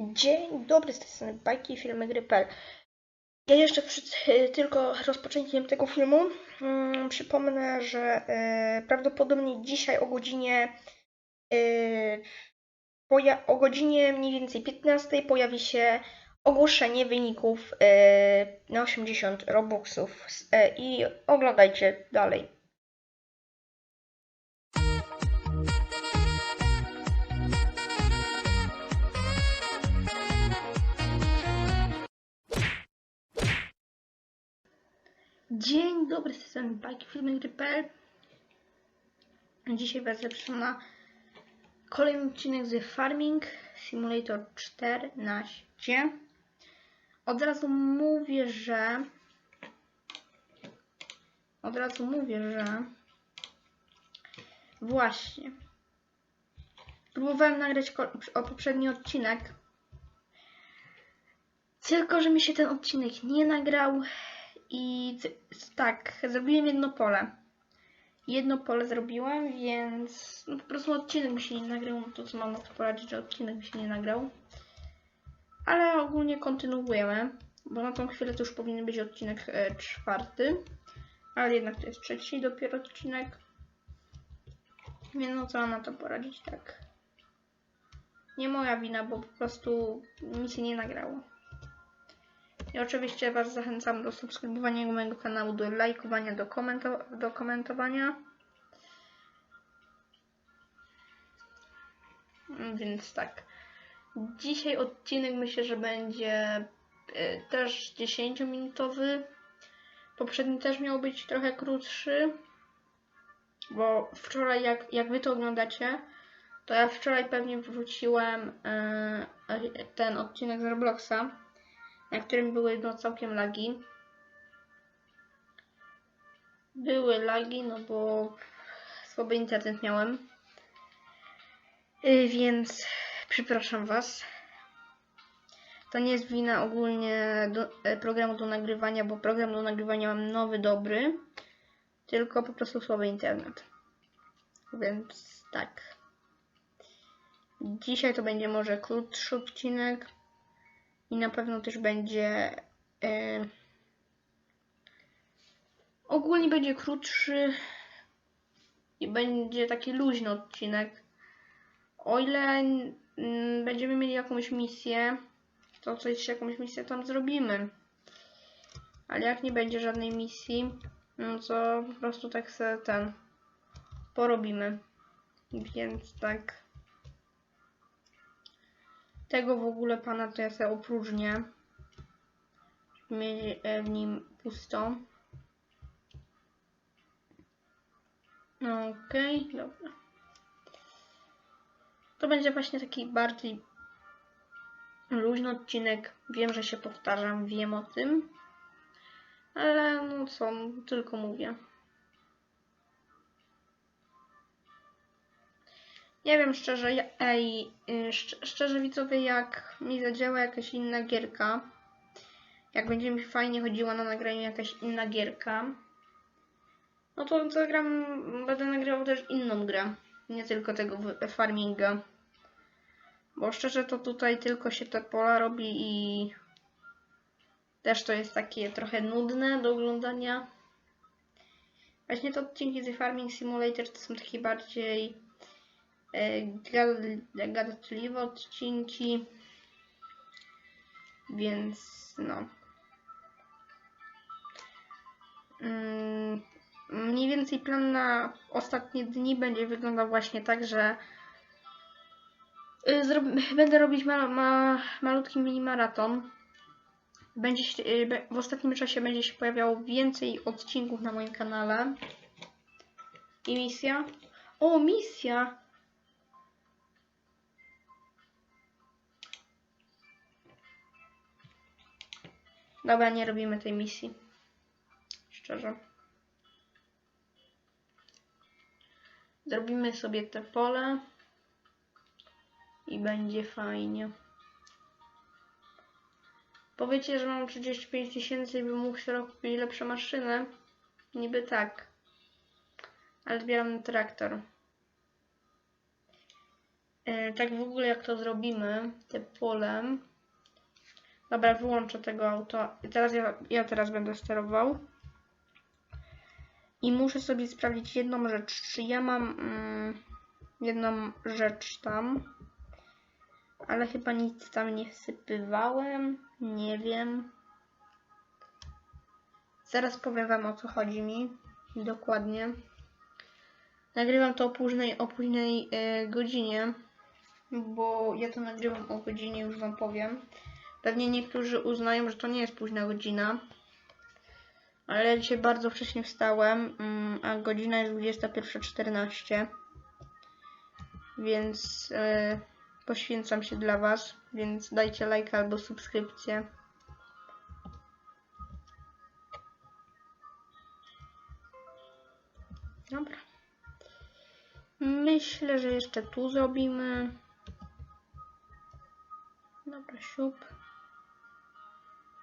Dzień dobry, z tej strony Bajki, filmy Grypel. Ja jeszcze przed e, tylko rozpoczęciem tego filmu mm, przypomnę, że e, prawdopodobnie dzisiaj o godzinie e, poja- o godzinie mniej więcej 15 pojawi się ogłoszenie wyników e, na 80 Robuxów e, i oglądajcie dalej. Dzień dobry, z Bajki, filmy Grypel. Dzisiaj Was zapraszam na kolejny odcinek z Farming Simulator 14. Od razu mówię, że od razu mówię, że właśnie próbowałem nagrać o poprzedni odcinek tylko, że mi się ten odcinek nie nagrał i tak, zrobiłem jedno pole. Jedno pole zrobiłem, więc no, po prostu odcinek mi się nie nagrał. No to co mam na to poradzić, że odcinek mi się nie nagrał. Ale ogólnie kontynuujemy, bo na tą chwilę to już powinien być odcinek e, czwarty. Ale jednak to jest trzeci dopiero odcinek. Więc no co mam na to poradzić, tak. Nie moja wina, bo po prostu mi się nie nagrało. I oczywiście Was zachęcam do subskrybowania mojego kanału, do lajkowania, do, komento- do komentowania. Więc tak. Dzisiaj odcinek myślę, że będzie y, też 10-minutowy. Poprzedni też miał być trochę krótszy. Bo wczoraj, jak, jak Wy to oglądacie, to ja wczoraj pewnie wrzuciłem y, ten odcinek z Robloxa na którym były no całkiem lagi. Były lagi, no bo słaby internet miałem. Yy, Więc przepraszam Was. To nie jest wina ogólnie do, e, programu do nagrywania, bo program do nagrywania mam nowy, dobry. Tylko po prostu słaby internet. Więc tak. Dzisiaj to będzie może krótszy odcinek. I na pewno też będzie. E, ogólnie będzie krótszy i będzie taki luźny odcinek. O ile będziemy mieli jakąś misję, to coś, jakąś misję tam zrobimy. Ale jak nie będzie żadnej misji, no to po prostu tak sobie ten porobimy. Więc tak. Tego w ogóle pana to ja sobie opróżnię. Mieć e, w nim pusto. Okej, dobra. To będzie właśnie taki bardziej luźny odcinek. Wiem, że się powtarzam, wiem o tym. Ale no co, tylko mówię. Nie wiem szczerze, ej, y, szcz- szczerze widzowie, jak mi zadziała jakaś inna gierka, jak będzie mi fajnie chodziła na nagraniu jakaś inna gierka, no to zagram, będę nagrywał też inną grę, nie tylko tego farminga. Bo szczerze to tutaj tylko się te pola robi i też to jest takie trochę nudne do oglądania. Właśnie te odcinki z Farming Simulator to są takie bardziej gadatliwe odcinki. Więc no. Mm, Mniej więcej plan na ostatnie dni będzie wyglądał właśnie tak, że y, będę robić ma- ma- malutki mini maraton. Będzie się, y, w ostatnim czasie będzie się pojawiało więcej odcinków na moim kanale. I misja. O, misja! Dobra, nie robimy tej misji. Szczerze. Zrobimy sobie te pole i będzie fajnie. Powiecie, że mam 35 tysięcy i bym mógł sobie kupić lepsze maszyny. Niby tak. Ale zbieram traktor. E, tak w ogóle jak to zrobimy, te pole. Dobra, wyłączę tego auta. I teraz ja, ja teraz będę sterował. I muszę sobie sprawdzić jedną rzecz. Czy ja mam mm, jedną rzecz tam? Ale chyba nic tam nie wsypywałem. Nie wiem. Zaraz powiem wam o co chodzi mi. Dokładnie. Nagrywam to o późnej, o późnej e, godzinie, bo ja to nagrywam o godzinie, już wam powiem. Pewnie niektórzy uznają, że to nie jest późna godzina, ale dzisiaj bardzo wcześnie wstałem, mm, a godzina jest 21.14, więc e, poświęcam się dla was, więc dajcie lajka albo subskrypcję. Dobra. Myślę, że jeszcze tu zrobimy. Dobra, siup.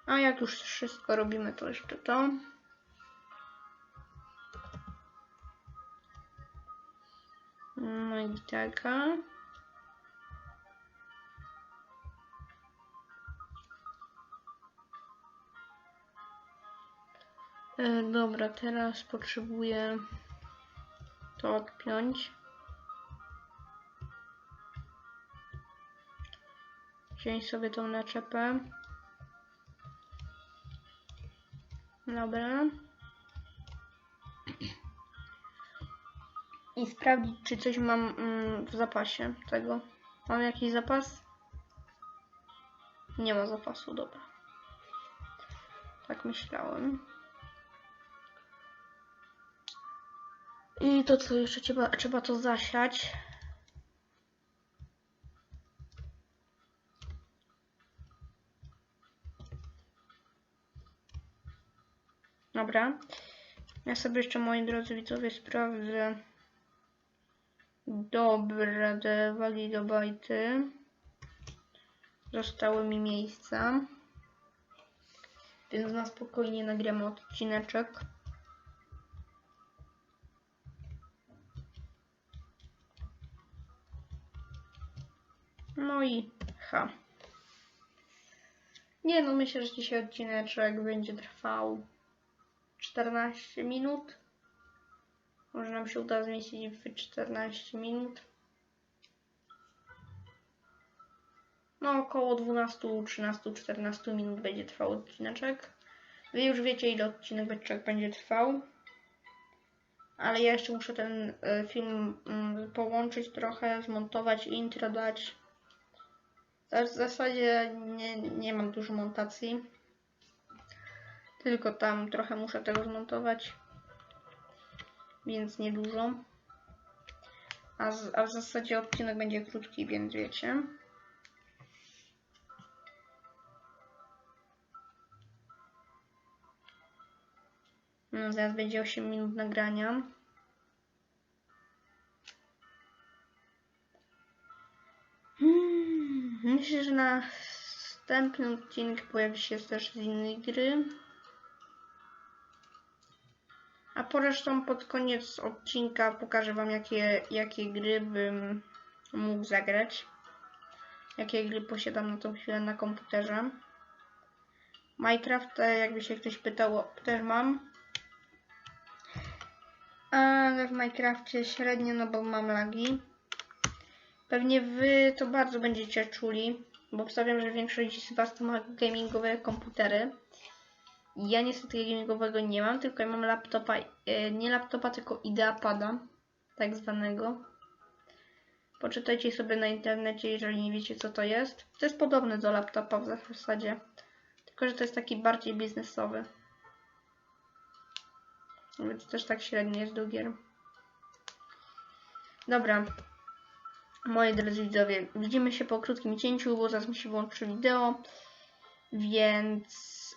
A jak już wszystko robimy, to jeszcze to. No i taka. E, dobra, teraz potrzebuję to odpiąć. Wziąć sobie tą naczepę. Dobra. I sprawdzić, czy coś mam mm, w zapasie tego. Mam jakiś zapas? Nie ma zapasu, dobra. Tak myślałem. I to co jeszcze trzeba, trzeba to zasiać. Dobra. Ja sobie jeszcze, moi drodzy widzowie, sprawdzę. Dobra, te 2 gigabajty. Zostały mi miejsca. Więc na spokojnie nagramy odcineczek. No i ha. Nie no, myślę, że dzisiaj odcineczek będzie trwał 14 minut. Może nam się uda zmieścić w 14 minut. No około 12, 13, 14 minut będzie trwał odcineczek. Wy już wiecie ile odcinek będzie trwał. Ale ja jeszcze muszę ten e, film mm, połączyć trochę, zmontować, intro dać. W zasadzie nie, nie mam dużo montacji. Tylko tam trochę muszę tego zmontować. Więc niedużo. A, z, a w zasadzie odcinek będzie krótki, więc wiecie. No, zaraz będzie 8 minut nagrania. Hmm, myślę, że na następny odcinek pojawi się też z innej gry. A poresztą pod koniec odcinka pokażę Wam, jakie, jakie gry bym mógł zagrać. Jakie gry posiadam na tą chwilę na komputerze. Minecraft, e, jakby się ktoś pytał, też mam. Ale w Minecrafcie średnio, no bo mam lagi. Pewnie Wy to bardzo będziecie czuli, bo obstawiam, że większość z Was to ma gamingowe komputery. Ja niestety gamingowego nie mam, tylko ja mam laptopa, e, nie laptopa, tylko ideapada, tak zwanego. Poczytajcie sobie na internecie, jeżeli nie wiecie co to jest. To jest podobne do laptopa w zasadzie, tylko że to jest taki bardziej biznesowy. Więc też tak średnio jest do gier. Dobra. Moi drodzy widzowie, widzimy się po krótkim cięciu, bo zaraz mi się włączy wideo. Więc